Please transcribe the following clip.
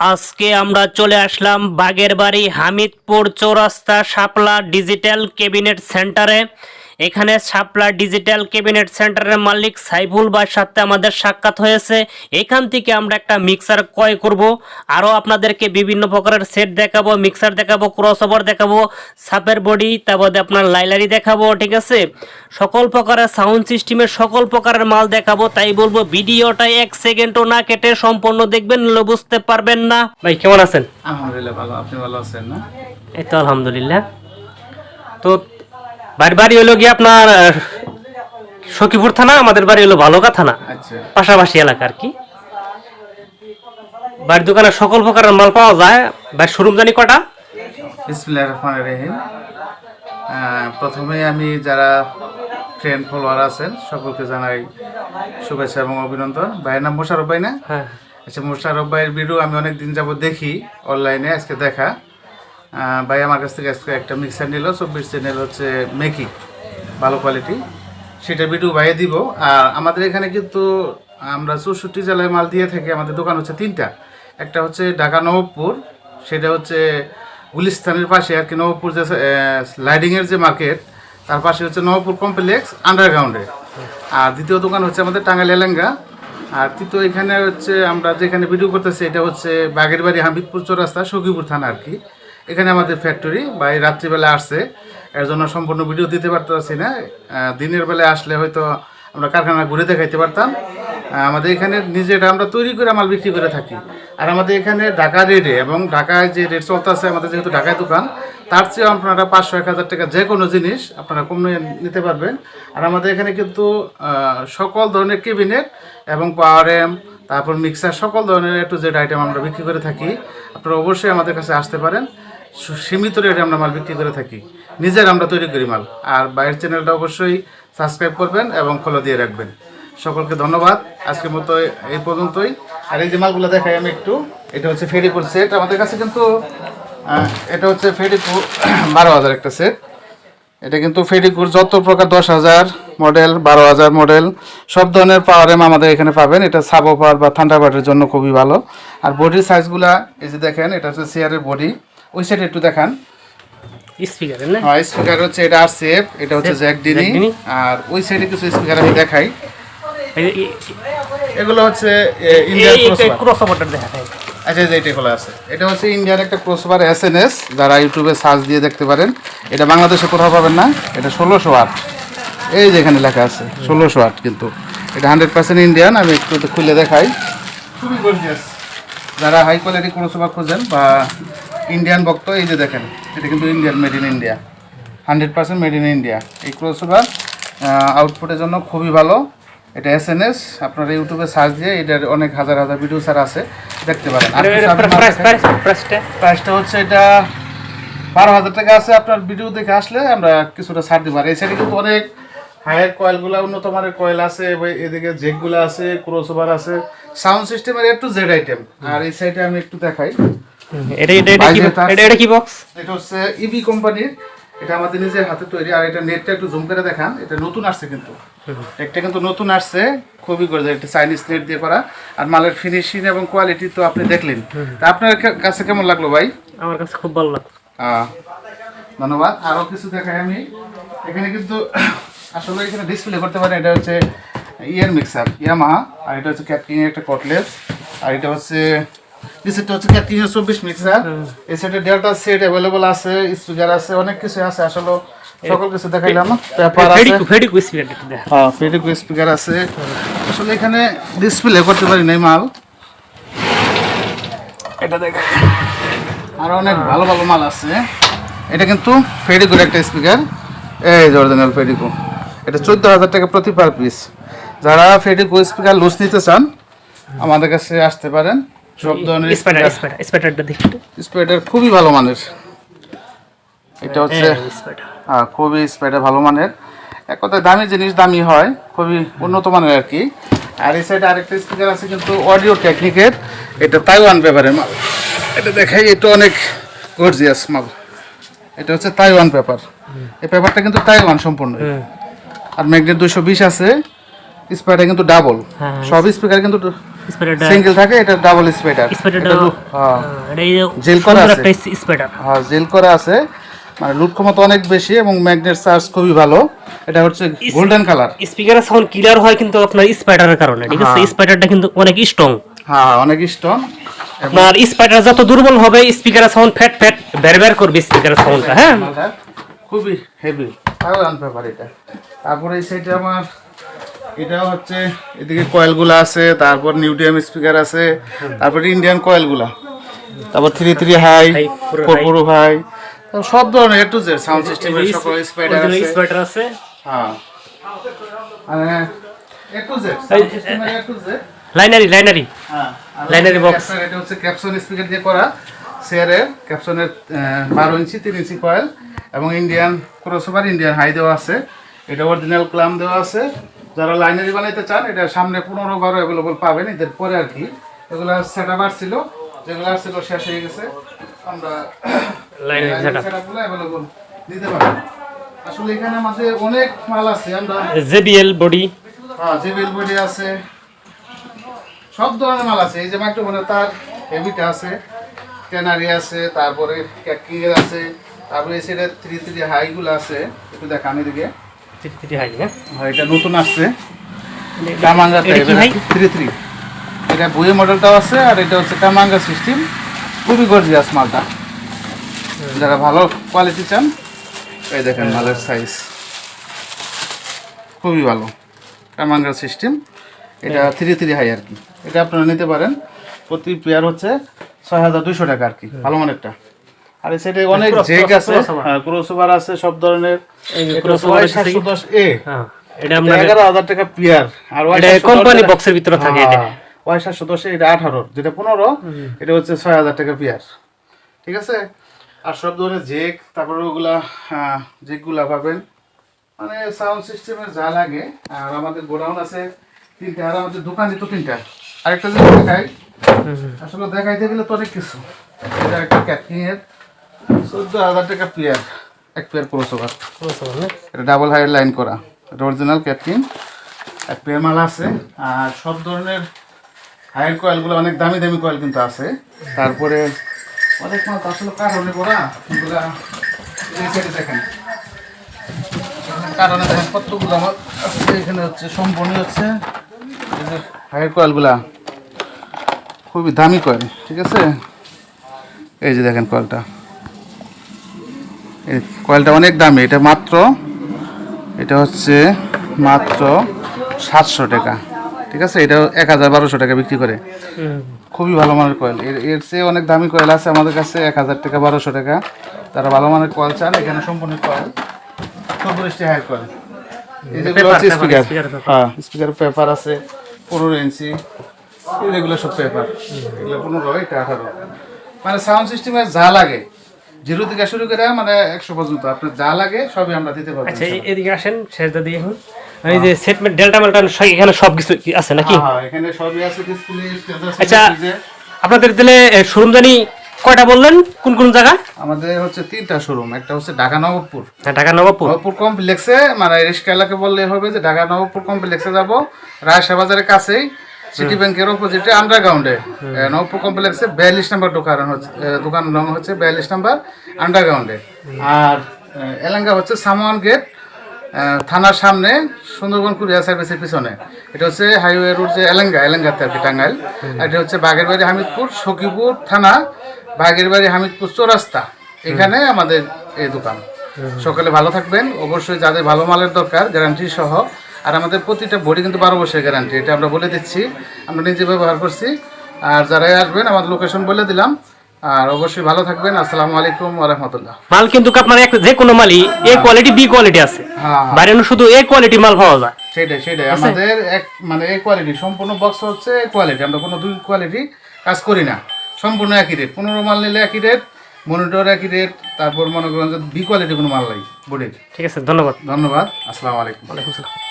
আজকে আমরা চলে আসলাম বাগের বাড়ি হামিদপুর চৌরাস্তা শাপলা ডিজিটাল ক্যাবিনেট সেন্টারে। এখানে শাপলা ডিজিটাল ক্যাবিনেট সেন্টারের মালিক সাইফুল ভাইয়ের সাথে আমাদের সাক্ষাৎ হয়েছে। এখান থেকে আমরা একটা মিক্সার ক্রয় করব। আরও আপনাদেরকে বিভিন্ন প্রকারের সেট দেখাবো মিক্সার দেখাবো ক্রস ওভার দেখাবো সাপের বডি তারপরে আপনার লাইলারি দেখাবো ঠিক আছে? সকল প্রকারের সাউন্ড সিস্টেমের সকল প্রকারের মাল দেখাবো তাই বলব ভিডিওটা এক সেকেন্ডও না কেটে সম্পূর্ণ দেখবেন বুঝতে পারবেন না। ভাই কেমন আছেন? আলহামদুলিল্লাহ ভালো। আপনি ভালো আছেন না? এই তো আলহামদুলিল্লাহ। তো বাড়ি বাড়ি হলো গিয়ে আপনার সখীপুর থানা আমাদের বাড়ি হলো ভালোকা থানা। আচ্ছা। পাশাপাশি এলাকা আর কি। বাড়ির দোকানে সকল প্রকারের মাল পাওয়া যায়। বা শোরুম জানি কটা? প্রথমে আমি যারা ফ্রেন্ড ফলোয়ার আছেন সকলকে জানাই শুভেচ্ছা এবং অভিনন্দন। ভাইয়ের নাম মোশারফ ভাই না? হ্যাঁ। আচ্ছা মোশারফ ভাইয়ের ভিডিও আমি অনেক দিন যাব দেখি অনলাইনে আজকে দেখা। ভাই আমার কাছ থেকে আজকে একটা মিক্সার নিল চব্বিশ চ্যানেল হচ্ছে মেকি ভালো কোয়ালিটি সেটা ভিডিও ভাইয়ে দিব। আর আমাদের এখানে কিন্তু আমরা চৌষট্টি জেলায় মাল দিয়ে থাকি, আমাদের দোকান হচ্ছে তিনটা। একটা হচ্ছে ঢাকা নবপুর সেটা হচ্ছে গুলিস্তানের পাশে আর কি নবপুর যে লাইডিংয়ের যে মার্কেট তার পাশে হচ্ছে নবপুর কমপ্লেক্স আন্ডারগ্রাউন্ডে আর দ্বিতীয় দোকান হচ্ছে আমাদের টাঙ্গাইল এলেঙ্গা আর তৃতীয় এখানে হচ্ছে আমরা যেখানে ভিডিও করতেছি, এটা হচ্ছে বাগের বাড়ি হামিদপুর চৌরাস্তা, সখীপুর থানা আর কি। এখানে আমাদের ফ্যাক্টরি বা এই রাত্রিবেলা আসছে। এর জন্য সম্পূর্ণ ভিডিও দিতে পারতেছি না। দিনের বেলায় আসলে হয়তো আমরা কারখানা ঘুরে দেখাইতে পারতাম। আমাদের এখানে নিজেরা আমরা তৈরি করে মাল বিক্রি করে থাকি। আর আমাদের এখানে ঢাকা রেটে এবং ঢাকায় যে রেট চলতেছে, আমাদের যেহেতু ঢাকায় দোকান, তার চেয়েও আপনারা পাঁচশো, এক হাজার টাকা যে কোনো জিনিস আপনারা কমে নিতে পারবেন। আর আমাদের এখানে কিন্তু সকল ধরনের কেবিনেট এবং পাওয়ার এম তারপর মিক্সার সকল ধরনের একটু জেড আইটেম আমরা বিক্রি করে থাকি। আপনারা অবশ্যই আমাদের কাছে আসতে পারেন। সীমিত রেটে আমরা মাল বিক্রি করে থাকি। নিজের আমরা তৈরি করি মাল। আর বাইরের চ্যানেলটা অবশ্যই সাবস্ক্রাইব করবেন এবং ফলো দিয়ে রাখবেন। সকলকে ধন্যবাদ। আজকের মতো এই পর্যন্তই। আর এই যে মালগুলো দেখাই আমি একটু, এটা হচ্ছে ফেরিপুর সেট আমাদের কাছে কিন্তু এটা হচ্ছে ফেরিপুর বারো হাজার একটা সেট এটা কিন্তু ফেরিকুর যত প্রকার দশ হাজার মডেল বারো হাজার মডেল সব ধরনের পাওয়ার এম আমাদের এখানে পাবেন। এটা সাবোপার বা থান্ডারবার্ডের জন্য খুবই ভালো। আর বডির সাইজগুলা এই যে দেখেন, এটা হচ্ছে চেয়ারের বডি ওই সাইডে একটু দেখান। স্পিকারের না? হ্যাঁ স্পিকার হচ্ছে এটা আর সেফ এটা হচ্ছে জ্যাক ডিনি ডিনি। আর ওই সাইডে কিছু স্পিকার আমি দেখাই। এগুলো হচ্ছে ইন্ডিয়ান এই ক্রস ওভারটা দেখা যায়। আচ্ছা এই যে এটা খোলা আছে। এটা হচ্ছে ইন্ডিয়ার একটা ক্রসবার এস এন এস যারা ইউটিউবে সার্চ দিয়ে দেখতে পারেন। এটা বাংলাদেশে কোথাও পাবেন না এটা ষোলোশো আট। এই যে এখানে লেখা আছে ষোলোশো আট কিন্তু। এটা হান্ড্রেড পার্সেন্ট ইন্ডিয়ান আমি একটু খুলে দেখাই। খুবই গর্জিয়াস যারা হাই কোয়ালিটি ক্রসবার খোঁজেন বা ইন্ডিয়ান ভক্ত এই যে দেখেন এটা কিন্তু Indian made in India hundred percent made in India এই ক্রসবার আউটপুটের জন্য খুবই ভালো। এটা এস এন এস আপনারা ইউটিউবে সার্চ দিয়ে এটার অনেক হাজার হাজার ভিডিও স্যার আছে দেখতে পারেন। প্রাইসটা হচ্ছে এটা বারো হাজার টাকা আছে আপনার ভিডিও দেখে আসলে আমরা কিছুটা ছাড় দিব। আর এই সাইডে কিন্তু অনেক হায়ার কয়েলগুলো উন্নত মানের কয়েল আছে এদিকে জেকগুলো আছে ক্রোসওভার আছে সাউন্ড সিস্টেমের একটু জেড আইটেম আর এই সাইডে আমি একটু দেখাই। এটা এটা এটা কি বাইরে তার- এটা এটা কি বক্স এটা হচ্ছে ইবি কোম্পানির এটা আমাদের নিজের হাতে তৈরি। আর এটা নেটটা একটু জুম করে দেখান। এটা নতুন আসছে কিন্তু। একটা কিন্তু নতুন আসছে। খুবই করে এটা চাইনিজ নেট দিয়ে করা। আর মালের ফিনিশিং এবং কোয়ালিটি তো আপনি দেখলেন। তা আপনার কাছে কেমন লাগল ভাই? আমার কাছে খুব ভালো আহ, ধন্যবাদ। আরও কিছু দেখাই আমি। এখানে কিন্তু আসলে এখানে ডিসপ্লে করতে পারেন। এটা হচ্ছে ইয়ার মিক্সার ইয়ামাহা। আর এটা হচ্ছে ক্যাটকিং একটা কটলেস আর এটা হচ্ছে সেটটা হচ্ছে এর চব্বিশ মিক্সার এই সেটে ডেল্টা সেট অ্যাভেলেবল আছে স্পিকার আছে অনেক কিছু আছে আসলে সকল কিছু দেখাইলাম পেপার আছে। ফেডিকু স্পিকার হ্যাঁ ফেডিকো স্পিকার আছে। আসলে এখানে ডিসপ্লে করতে পারি নাই মাল। এটা দেখো। আর অনেক ভালো ভালো মাল আছে। এটা কিন্তু ফেডিকোর একটা স্পিকার এই অরিজিনাল ফেডিকো এটা চোদ্দ হাজার টাকা প্রতি পার পিস যারা ফেডিকো স্পিকার লুজ নিতে চান আমাদের কাছে আসতে পারেন। সব ধরনের স্পাইডার স্পাইডার স্পাইডারটা দেখি স্পিকার খুবই ভালো মানের। এটা হচ্ছে হ্যাঁ খুবই স্প্রেটা ভালো মানের। এক কথায় দামি জিনিস দামি হয়। খুবই উন্নত মানের আর কি। আর এই সাইডে আরেকটা স্পিকার আছে কিন্তু অডিও টেকনিকের এটা তাইওয়ান পেপারের মাল। এটা দেখাই এটা অনেক গর্জিয়াস মাল। এটা হচ্ছে তাইওয়ান পেপার এই পেপারটা কিন্তু তাইওয়ান সম্পূর্ণ। আর ম্যাগনেট দুশো বিশ আছে। স্পিকারটা কিন্তু ডাবল হ্যাঁ। সব স্পিকার কিন্তু স্প্রেডার। সিঙ্গেল থাকে এটা ডাবল স্পাইডার স্প্রেডার হ্যাঁ। এটা জেল করা আছে। একটা হ্যাঁ জেল করা আছে। মানে লুট ক্ষমতা অনেক বেশি এবং ম্যাগনেট চার্জ খুবই ভালো। এটা হচ্ছে গোল্ডেন কালার স্পিকারের সাউন্ড ক্লিয়ার হয় কিন্তু আপনার স্পাইডারের কারণে ঠিক আছে? হ্যাঁ। স্পাইডারটা কিন্তু অনেক স্ট্রং হ্যাঁ অনেক স্টোন আপনার স্পাইডার যত দুর্বল হবে স্পিকারের সাউন্ড ফ্যাট ফ্যাট বের বের করবে স্পিকারের সাউন্ডটা হ্যাঁ? খুবই হেভি থাইল্যান্ড পেপার এটা। তারপরে এই সাইডে আমার এটাও হচ্ছে এদিকে কয়েলগুলো আছে তারপর নিউডিয়াম স্পিকার আছে তারপর ইন্ডিয়ান কয়েলগুলা। তারপর three three high four high সব ধরনের এ টু জেড সাউন্ড সিস্টেমের সকল স্পাইডার আছে। স্পাইডার আছে। হ্যাঁ। এ টু জেড সাউন্ড সিস্টেমের এ টু জেড লাইনারি লাইনারি। হ্যাঁ box। ক্যাপসন, এটা হচ্ছে ক্যাপসন স্পিকার দিয়ে করা। সেয়ারের ক্যাপসনের বারো ইঞ্চি তিন ইঞ্চি কয়েল এবং ইন্ডিয়ান ক্রসওভার ইন্ডিয়ান হাই দেওয়া আছে। এটা অরিজিনাল ক্লাম দেওয়া আছে। যারা লাইনারি বানাইতে চান এটা সামনে পনেরো বারো অ্যাভেলেবল পাবেন এদের পরে আর কি। এগুলো সেট আপ ছিল যেগুলো ছিল শেষ হয়ে গেছে। আমরা লাইনারি সেটআপ সেটআপগুলো অ্যাভেলেবল দিতে পারব। আসলে এখানে আমাদের অনেক মাল আছে আমরা জেবিএল বডি। হ্যাঁ জেবিএল বডি আছে। সব ধরনের মাল আছে। এই যে মাইক্রোফোনের তার হেভিটা আছে টেনারি আছে তারপরে ক্যাকিং আছে তারপরে সেটা থ্রি থ্রি হাইগুলো আছে। একটু দেখান এদিকে। হাই হ্যাঁ হ্যাঁ এটা নতুন আসছে। কামাঙ্গা? থ্রি থ্রি এটা বইয়ে মডেলটাও আছে আর এটা হচ্ছে কামাঙ্গা সিস্টেম খুবই গর্জিয়াস মালটা। যারা ভালো কোয়ালিটি চান এই দেখেন মালের সাইজ খুবই ভালো কামাঙ্গা সিস্টেম এটা থ্রি থ্রি হাই আর কি এটা আপনারা নিতে পারেন। প্রতি পেয়ার হচ্ছে ছয় হাজার দুইশো টাকা আর কি ভালো মানেরটা। আর সাইডে অনেক জেক আছে। হ্যাঁ ক্রসওভার আছে সব ধরনের। দশ এ হ্যাঁ এটা আপনার এগারো হাজার টাকা পিয়ার। আর এটা কোম্পানি বক্সের ভিতরে থাকে এটা। হ্যাঁ, ওয়াই সাতশো দশে এটা আঠারো। যেটা পনেরো এটা হচ্ছে ছয় হাজার টাকা পিয়ার। ঠিক আছে? আর সব ধরনের জেক তারপরে ওগুলা জেকগুলা পাবেন। মানে সাউন্ড সিস্টেমের যা লাগে। আর আমাদের গোডাউন আছে তিনটা আর আমাদের দোকানে তো তিনটা। আরেকটা জিনিস দেখাই। আসলে দেখাইতে গেলে তো অনেক কিছু। এটা একটা ক্যাটকিং এর চোদ্দ হাজার টাকা পিয়ার এক পেয়ার ক্রোসোভার এটা ডাবল হাইয়ের লাইন করা। এটা অরিজিনাল ক্যাটকিন এক পেয়ার মাল আছে আর সব ধরনের হায়ার কয়েলগুলো অনেক দামি দামি কয়েল কিন্তু আছে। তারপরে অনেক মাল তো আসলে কারণে করা এগুলা দেখেন। কারণে দেখেন কতগুলো আমার এখানে হচ্ছে সম্পূর্ণ হচ্ছে। হায়ার কয়েলগুলা খুবই দামি কয়েল ঠিক আছে? এই যে দেখেন কয়েলটা এই কয়েলটা অনেক দামি এটা মাত্র এটা হচ্ছে মাত্র সাতশো টাকা। ঠিক আছে? এটা এক হাজার বারোশো টাকা বিক্রি করে। খুবই ভালো মানের কয়েল। এর এর চেয়ে অনেক দামি কয়েল আছে আমাদের কাছে এক হাজার টাকা বারোশো টাকা। তারা ভালো মানের কয়েল চান এখানে সম্পূর্ণ কয়েল। সর্বরিষ্টি হায়ার কয়েল। হচ্ছে স্পিকার হ্যাঁ স্পিকার পেপার আছে পনেরো ইঞ্চি। এগুলো সব পেপার এগুলো পনেরো এটা আঠারো। মানে সাউন্ড সিস্টেমে যা লাগে জিরো থেকে শুরু করে মানে একশো পর্যন্ত। আপনার যা লাগে সবই আমরা দিতে পারব আচ্ছা এদিকে আসেন শেষদা দিয়ে এখন। এই যে সেটমেন্ট ডেল্টা মেল্টা এখানে সব কিছু আছে নাকি? হ্যাঁ, এখানে সবই আছে ডিসপ্লে আচ্ছা আপনাদের দিলে শোরুম জানি কয়টা বললেন? কোন কোন জায়গা? আমাদের হচ্ছে তিনটা শোরুম একটা হচ্ছে ঢাকা নবাবপুর। হ্যাঁ, ঢাকা নবাবপুর। নবাবপুর কমপ্লেক্সে মানে রিস্কা এলাকা বললে হবে যে ঢাকা নবাবপুর কমপ্লেক্সে যাব। রায়শা বাজারের কাছেই। সিটি ব্যাংকের অপোজিটে আন্ডারগ্রাউন্ডে নবাবপুর কমপ্লেক্সে বিয়াল্লিশ নাম্বার দোকান হচ্ছে এ, দোকান রং হচ্ছে বিয়াল্লিশ নাম্বার আন্ডারগ্রাউন্ডে আর এলাঙ্গা হচ্ছে সামওয়ান গেট থানার সামনে সুন্দরবন কুরিয়ার সার্ভিসের পিছনে। এটা হচ্ছে হাইওয়ে রোড যে এলাঙ্গা এলাঙ্গাতে আর কি টাঙ্গাইল। আর এটা হচ্ছে বাগেরবাড়ি হামিদপুর সখীপুর থানা বাগেরবাড়ি হামিদপুর চৌরাস্তা। এখানে আমাদের এই দোকান। সকালে ভালো থাকবেন। অবশ্যই যাদের ভালো মালের দরকার গ্যারান্টি সহ আর আমাদের প্রতিটা বডি কিন্তু বারো বছরের গ্যারান্টি এটা আমরা বলে দিচ্ছি। আমরা নিজে ব্যবহার করছি। আর যারাই আসবেন আমাদের লোকেশন বলে দিলাম। আর অবশ্যই ভালো থাকবেন। আসসালামু আলাইকুম রহমতুল্লাহ। মাল কিন্তু আপনার এক যে কোনো মালই এ কোয়ালিটি বি কোয়ালিটি আছে। হ্যাঁ। বাইরে শুধু এ কোয়ালিটি মাল পাওয়া যায়। সেটাই সেটাই। আমাদের এক মানে এই কোয়ালিটি সম্পূর্ণ বক্স হচ্ছে এই কোয়ালিটি আমরা কোনো দুই কোয়ালিটি কাজ করি না। সম্পূর্ণ একই রেট পনেরো মাল নিলে একই রেট মনিটর একই রেট তারপর মনে করেন যে বি কোয়ালিটি কোনো মাল নাই বডির ঠিক আছে ধন্যবাদ। ধন্যবাদ। আসসালামু আলাইকুম। ওয়ালাইকুম আসসালাম।